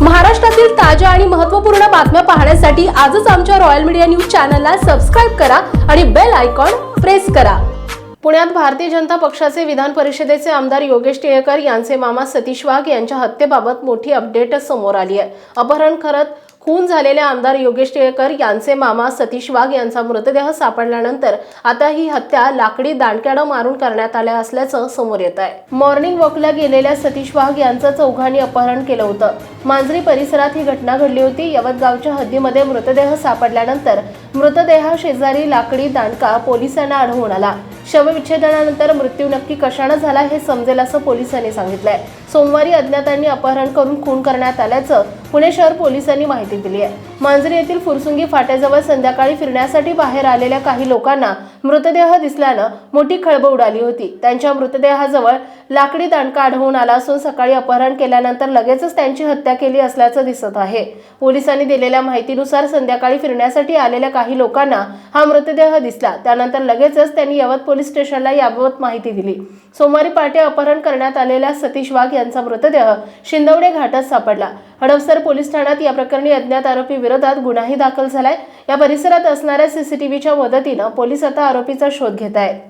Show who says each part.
Speaker 1: महाराष्ट्रातील ताज्या आणि महत्त्वपूर्ण बातम्या पाहण्यासाठी आजच आमच्या रॉयल मीडिया न्यूज चॅनलला सबस्क्राईब करा आणि बेल आयकॉन प्रेस करा. पुण्यात भारतीय जनता पक्षाचे विधान परिषदेचे आमदार योगेश टिळेकर यांचे मामा सतीश वाघ यांच्या हत्येबाबत मोठी अपडेट समोर आली आहे. अपहरण करत खून झालेले आमदार योगेश टिळेकर यांचे मामा सतीश वाघ यांचा मृतदेह सापडल्यानंतर आता ही हत्या लाकडी दांडक्यानं मारून करण्यात आल्या असल्याचं समोर येत आहे. मॉर्निंग वॉकला गेलेल्या सतीश वाघ यांचं चौघांनी अपहरण केलं होतं. मांजरी परिसरात ही घटना घडली होती. यवतगावच्या हद्दीमध्ये मृतदेह सापडल्यानंतर मृतदेहा शेजारी लाकडी दांडका पोलिसांना आढळून आला. शवविच्छेदनानंतर मृत्यू नक्की कशानं झाला हे समजेल असं पोलिसांनी सांगितलंय. सोमवारी अज्ञातांनी अपहरण करून खून करण्यात आल्याचं पुणे शहर पोलिसांनी माहिती दिली आहे मांजरी येथील फुरसुंगी फाट्याजवळ संध्याकाळी फिरण्यासाठी बाहेर आलेल्या काही लोकांना मृतदेह दिसल्यानं मोठी खळबळ उडाली होती. त्यांच्या मृतदेहाजवळ लाकडी दांडका आढळून आला असून सकाळी अपहरण केल्यानंतर लगेचच त्यांची हत्या हत्या केली असल्याचं दिसत आहे. पोलिसांनी दिलेल्या माहितीनुसार संध्याकाळी फिरण्यासाठी आलेल्या काही लोकांना हा मृतदेह दिसला. त्यानंतर लगेचच त्यांनी यवत पोलीस स्टेशनला याबाबत माहिती दिली. सोमवारी पहाटे अपहरण करण्यात आलेल्या सतीश वाघ यांचा मृतदेह शिंदवडे घाटात सापडला. हडपसर पोलीस ठाण्यात या प्रकरणी अज्ञात आरोपी विरोधात गुन्हाही दाखल झालाय. या परिसरात असणाऱ्या सीसीटीव्हीच्या मदतीनं पोलीस आता आरोपीचा शोध घेत आहेत